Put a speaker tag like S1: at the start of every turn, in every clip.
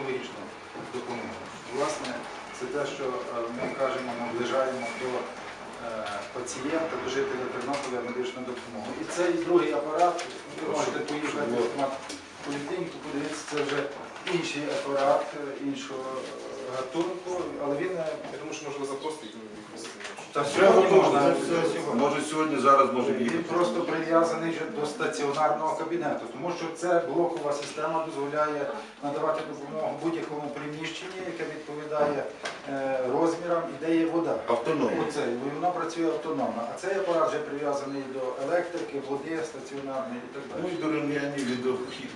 S1: психологічну допомогу. Власне, це те, що е, ми кажемо, наближаємо до е, пацієнта, до жителя Тернополя медичну допомогу. І цей другий апарат, ви можете поїхати в поліклініку, подивитися, це вже інший апарат е, іншого гатунку, але він
S2: Я думаю, що їх якось.
S1: Та сьогодні можна.
S3: це все
S1: сьогодні.
S3: може сьогодні, зараз може
S1: Він
S3: їхати.
S1: просто прив'язаний вже до стаціонарного кабінету, тому що це блокова система дозволяє надавати допомогу будь-якому приміщенні, яке відповідає е, і де є вода.
S3: Автономно.
S1: Оце, і воно працює автономно. А цей апарат вже прив'язаний до електрики, води стаціонарної і так далі.
S3: Ну і до реанімації, до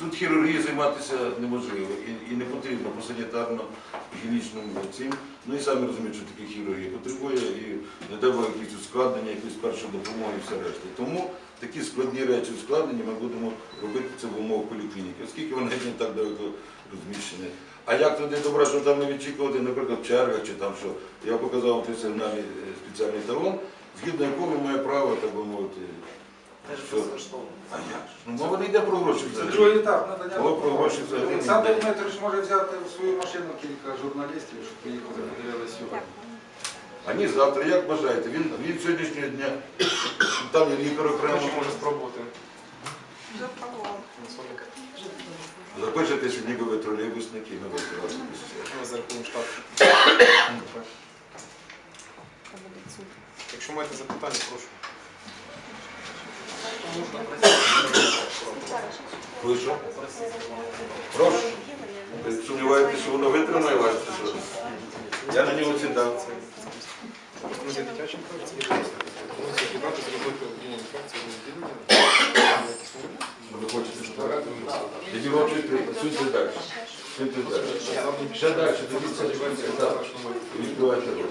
S3: Тут хірургії займатися неможливо і, і не потрібно по санітарно-гігієнічному цим. Ну і самі розуміють, що таке хірургія потребує і не дай якісь ускладнення, якусь першу допомогу і все решта. Тому такі складні речі ускладнення ми будемо робити це в умовах поліклініки, оскільки вони не так далеко розміщені. А як туди добре, що там не відчікувати, наприклад, в чергах чи там що. Я показав той сигнальний е, спеціальний талон, згідно якого має право, так би мовити.
S2: Теж
S3: Що?
S2: безкоштовно.
S3: А як ж? Ну, мова не йде про гроші
S1: Це
S3: взагалі.
S1: другий етап надання
S3: О, про гроші
S1: допомоги.
S3: взагалі.
S1: Олександр Дмитрович може взяти в свою машину кілька журналістів, щоб поїхали подивилися сьогодні.
S3: А ні, завтра, як бажаєте. Він від сьогоднішнього дня, там є лікар окремо.
S2: Коротше, може спробувати.
S4: Вже пробувала.
S2: на своєму.
S3: Запишетеся, ніби ви тролейбусники, ми вас разом.
S2: Ми зарахуємо штат. Якщо маєте запитання, прошу.
S3: Ви що? Прошу. Ви сумніваєтеся, що воно витримає вас? чи? Я на нього сідав.
S2: За дитячим. Ми зібрати одну інфекцію в відділення.
S3: Ви хочете що? Тоді вручуйте, суньте далі. Суньте далі. Ще далі, дивіться. Відкривайте рот.